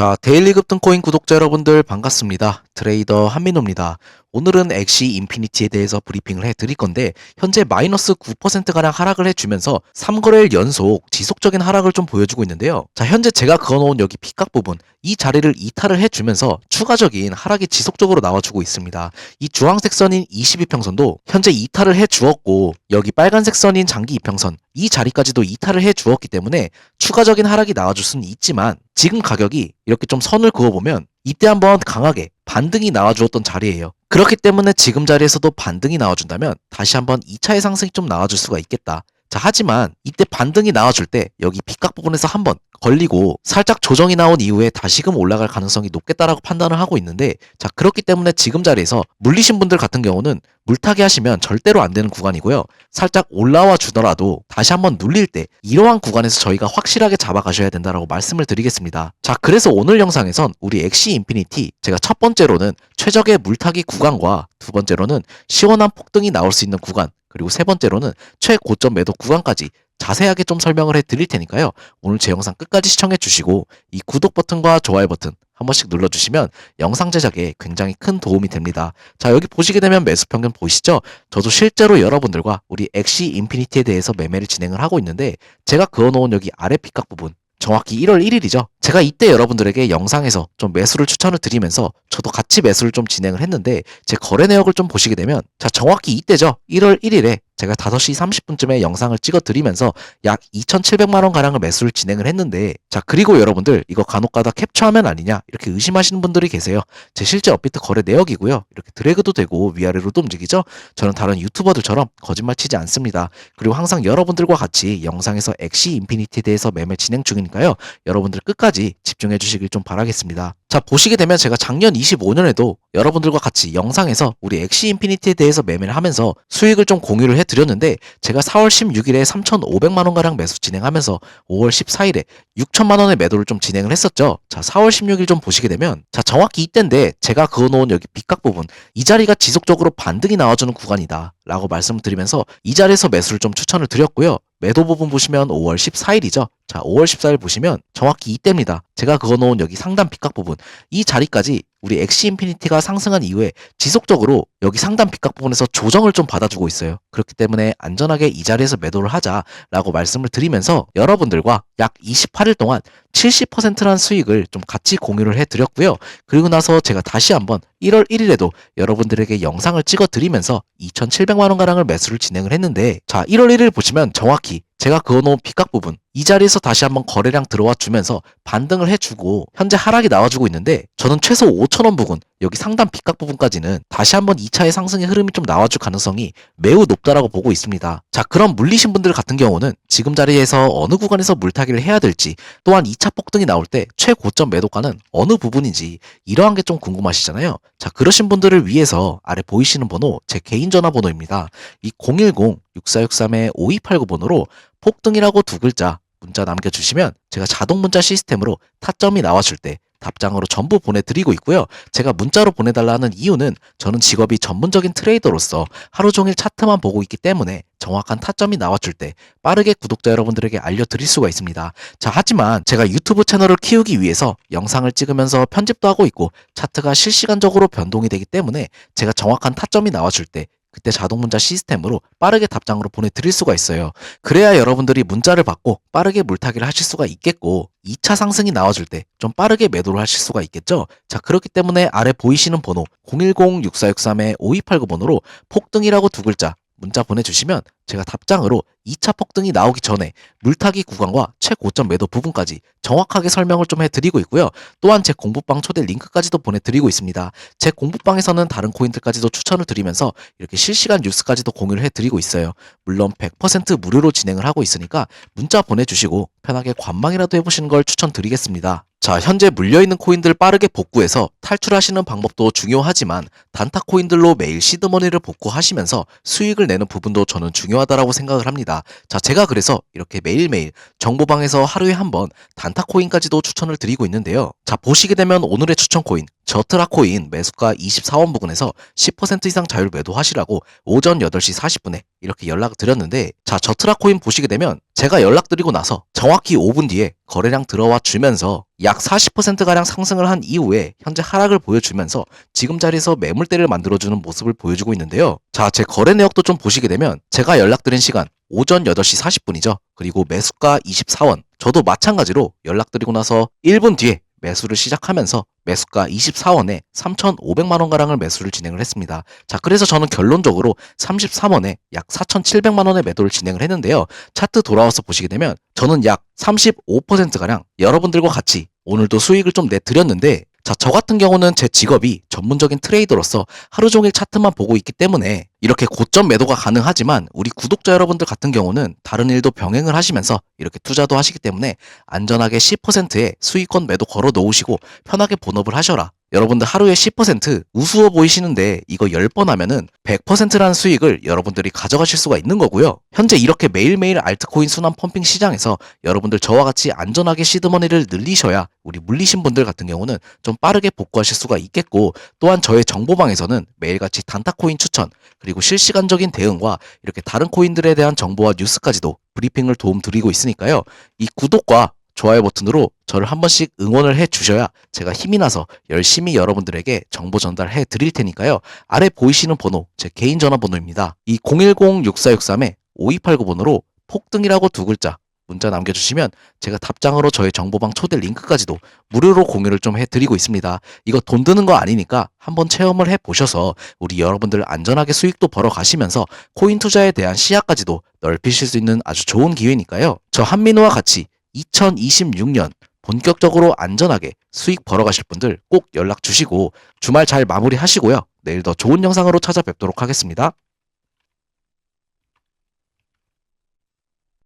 자, 데일리 급등 코인 구독자 여러분들 반갑습니다. 트레이더 한민호입니다. 오늘은 엑시 인피니티에 대해서 브리핑을 해드릴 건데 현재 마이너스 9%가량 하락을 해주면서 3거래일 연속 지속적인 하락을 좀 보여주고 있는데요. 자, 현재 제가 그어놓은 여기 픽각 부분 이 자리를 이탈을 해주면서 추가적인 하락이 지속적으로 나와주고 있습니다. 이 주황색 선인 22평선도 현재 이탈을 해주었고 여기 빨간색 선인 장기 이평선 이 자리까지도 이탈을 해주었기 때문에 추가적인 하락이 나와줄 수는 있지만 지금 가격이 이렇게 좀 선을 그어보면 이때 한번 강하게 반등이 나와주었던 자리예요. 그렇기 때문에 지금 자리에서도 반등이 나와준다면 다시 한번 2차의 상승이 좀 나와줄 수가 있겠다. 자, 하지만 이때 반등이 나와줄 때 여기 빗각 부분에서 한번 걸리고 살짝 조정이 나온 이후에 다시금 올라갈 가능성이 높겠다라고 판단을 하고 있는데 자, 그렇기 때문에 지금 자리에서 물리신 분들 같은 경우는 물타기 하시면 절대로 안 되는 구간이고요. 살짝 올라와 주더라도 다시 한번 눌릴 때 이러한 구간에서 저희가 확실하게 잡아가셔야 된다라고 말씀을 드리겠습니다. 자, 그래서 오늘 영상에선 우리 엑시 인피니티 제가 첫 번째로는 최적의 물타기 구간과 두 번째로는 시원한 폭등이 나올 수 있는 구간 그리고 세 번째로는 최고점 매도 구간까지 자세하게 좀 설명을 해 드릴 테니까요. 오늘 제 영상 끝까지 시청해 주시고 이 구독 버튼과 좋아요 버튼 한 번씩 눌러주시면 영상 제작에 굉장히 큰 도움이 됩니다. 자, 여기 보시게 되면 매수 평균 보이시죠? 저도 실제로 여러분들과 우리 엑시 인피니티에 대해서 매매를 진행을 하고 있는데 제가 그어놓은 여기 아래 픽각 부분 정확히 1월 1일이죠. 제가 이때 여러분들에게 영상에서 좀 매수를 추천을 드리면서 저도 같이 매수를 좀 진행을 했는데 제 거래 내역을 좀 보시게 되면 자 정확히 이때죠. 1월 1일에 제가 5시 30분쯤에 영상을 찍어 드리면서 약 2,700만 원 가량을 매수를 진행을 했는데 자 그리고 여러분들 이거 간혹가다 캡처하면 아니냐 이렇게 의심하시는 분들이 계세요. 제 실제 업비트 거래 내역이고요. 이렇게 드래그도 되고 위아래로도 움직이죠. 저는 다른 유튜버들처럼 거짓말 치지 않습니다. 그리고 항상 여러분들과 같이 영상에서 엑시 인피니티에 대해서 매매 진행 중이니까요. 여러분들 끝까지 집중해 주시길 좀 바라겠습니다. 자 보시게 되면 제가 작년 25년에도 여러분들과 같이 영상에서 우리 엑시 인피니티에 대해서 매매를 하면서 수익을 좀 공유를 해드렸는데 제가 4월 16일에 3,500만 원가량 매수 진행하면서 5월 14일에 6천만 원의 매도를 좀 진행을 했었죠. 자 4월 16일 좀 보시게 되면 자 정확히 이때인데 제가 그어놓은 여기 빗각 부분 이 자리가 지속적으로 반등이 나와주는 구간이다 라고 말씀을 드리면서 이 자리에서 매수를 좀 추천을 드렸고요. 매도 부분 보시면 5월 14일이죠. 자, 5월 14일 보시면 정확히 이때입니다. 제가 그어 놓은 여기 상단 빗각 부분 이 자리까지 우리 엑시 인피니티가 상승한 이후에 지속적으로 여기 상단 빗각 부분에서 조정을 좀 받아주고 있어요. 그렇기 때문에 안전하게 이 자리에서 매도를 하자라고 말씀을 드리면서 여러분들과 약 28일 동안 70%란 수익을 좀 같이 공유를 해드렸고요. 그리고 나서 제가 다시 한번 1월 1일에도 여러분들에게 영상을 찍어 드리면서 2,700만 원가량을 매수를 진행을 했는데 자 1월 1일 보시면 정확히 제가 그어놓은 빗각 부분 이 자리에서 다시 한번 거래량 들어와 주면서 반등을 해주고 현재 하락이 나와주고 있는데 저는 최소 5천원 부분 여기 상단 빗각 부분까지는 다시 한번 2차의 상승의 흐름이 좀 나와줄 가능성이 매우 높다라고 보고 있습니다. 자 그럼 물리신 분들 같은 경우는 지금 자리에서 어느 구간에서 물타기를 해야 될지 또한 2차 폭등이 나올 때 최고점 매도가는 어느 부분인지 이러한 게 좀 궁금하시잖아요. 자 그러신 분들을 위해서 아래 보이시는 번호 제 개인 전화번호입니다. 이 010-6463-5289번호로 폭등이라고 두 글자 문자 남겨주시면 제가 자동 문자 시스템으로 타점이 나와줄 때 답장으로 전부 보내드리고 있고요. 제가 문자로 보내달라는 이유는 저는 직업이 전문적인 트레이더로서 하루 종일 차트만 보고 있기 때문에 정확한 타점이 나와줄 때 빠르게 구독자 여러분들에게 알려드릴 수가 있습니다. 자, 하지만 제가 유튜브 채널을 키우기 위해서 영상을 찍으면서 편집도 하고 있고 차트가 실시간적으로 변동이 되기 때문에 제가 정확한 타점이 나와줄 때 그때 자동 문자 시스템으로 빠르게 답장으로 보내드릴 수가 있어요. 그래야 여러분들이 문자를 받고 빠르게 물타기를 하실 수가 있겠고 2차 상승이 나와줄 때 좀 빠르게 매도를 하실 수가 있겠죠. 자 그렇기 때문에 아래 보이시는 번호 010-6463-5289번호로 폭등이라고 두 글자 문자 보내주시면 제가 답장으로 2차 폭등이 나오기 전에 물타기 구간과 최고점 매도 부분까지 정확하게 설명을 좀 해드리고 있고요. 또한 제 공부방 초대 링크까지도 보내드리고 있습니다. 제 공부방에서는 다른 코인들까지도 추천을 드리면서 이렇게 실시간 뉴스까지도 공유를 해드리고 있어요. 물론 100% 무료로 진행을 하고 있으니까 문자 보내주시고 편하게 관망이라도 해보시는 걸 추천드리겠습니다. 자, 현재 물려있는 코인들 빠르게 복구해서 탈출하시는 방법도 중요하지만 단타 코인들로 매일 시드머니를 복구하시면서 수익을 내는 부분도 저는 중요하다라고 생각을 합니다. 자, 제가 그래서 이렇게 매일매일 정보방에서 하루에 한 번 단타 코인까지도 추천을 드리고 있는데요. 자, 보시게 되면 오늘의 추천 코인 저트라 코인 매수가 24원 부근에서 10% 이상 자율 매도하시라고 오전 8시 40분에 이렇게 연락을 드렸는데 자, 저트라 코인 보시게 되면 제가 연락드리고 나서 정확히 5분 뒤에 거래량 들어와 주면서 약 40%가량 상승을 한 이후에 현재 하락을 보여주면서 지금 자리에서 매물대를 만들어주는 모습을 보여주고 있는데요. 자, 제 거래 내역도 좀 보시게 되면 제가 연락드린 시간 오전 8시 40분이죠. 그리고 매수가 24원. 저도 마찬가지로 연락드리고 나서 1분 뒤에 매수를 시작하면서 매수가 24원에 3,500만 원가량을 매수를 진행을 했습니다. 자, 그래서 저는 결론적으로 33원에 약 4,700만 원의 매도를 진행을 했는데요. 차트 돌아와서 보시게 되면 저는 약 35%가량 여러분들과 같이 오늘도 수익을 좀 내드렸는데 자, 저 같은 경우는 제 직업이 전문적인 트레이더로서 하루 종일 차트만 보고 있기 때문에 이렇게 고점 매도가 가능하지만 우리 구독자 여러분들 같은 경우는 다른 일도 병행을 하시면서 이렇게 투자도 하시기 때문에 안전하게 10%의 수익권 매도 걸어 놓으시고 편하게 본업을 하셔라. 여러분들 하루에 10% 우스워 보이시는데 이거 10번 하면은 100%라는 수익을 여러분들이 가져가실 수가 있는 거고요. 현재 이렇게 매일매일 알트코인 순환 펌핑 시장에서 여러분들 저와 같이 안전하게 시드머니를 늘리셔야 우리 물리신 분들 같은 경우는 좀 빠르게 복구하실 수가 있겠고 또한 저의 정보방에서는 매일같이 단타코인 추천 그리고 실시간적인 대응과 이렇게 다른 코인들에 대한 정보와 뉴스까지도 브리핑을 도움 드리고 있으니까요. 이 구독과 좋아요 버튼으로 저를 한 번씩 응원을 해 주셔야 제가 힘이 나서 열심히 여러분들에게 정보 전달해 드릴 테니까요. 아래 보이시는 번호 제 개인 전화번호입니다. 이 010-6463에 5289번호로 폭등이라고 두 글자 문자 남겨주시면 제가 답장으로 저의 정보방 초대 링크까지도 무료로 공유를 좀 해드리고 있습니다. 이거 돈 드는 거 아니니까 한번 체험을 해보셔서 우리 여러분들 안전하게 수익도 벌어 가시면서 코인 투자에 대한 시야까지도 넓히실 수 있는 아주 좋은 기회니까요. 저 한민우와 같이 2026년 본격적으로 안전하게 수익 벌어가실 분들 꼭 연락 주시고 주말 잘 마무리 하시고요. 내일 더 좋은 영상으로 찾아뵙도록 하겠습니다.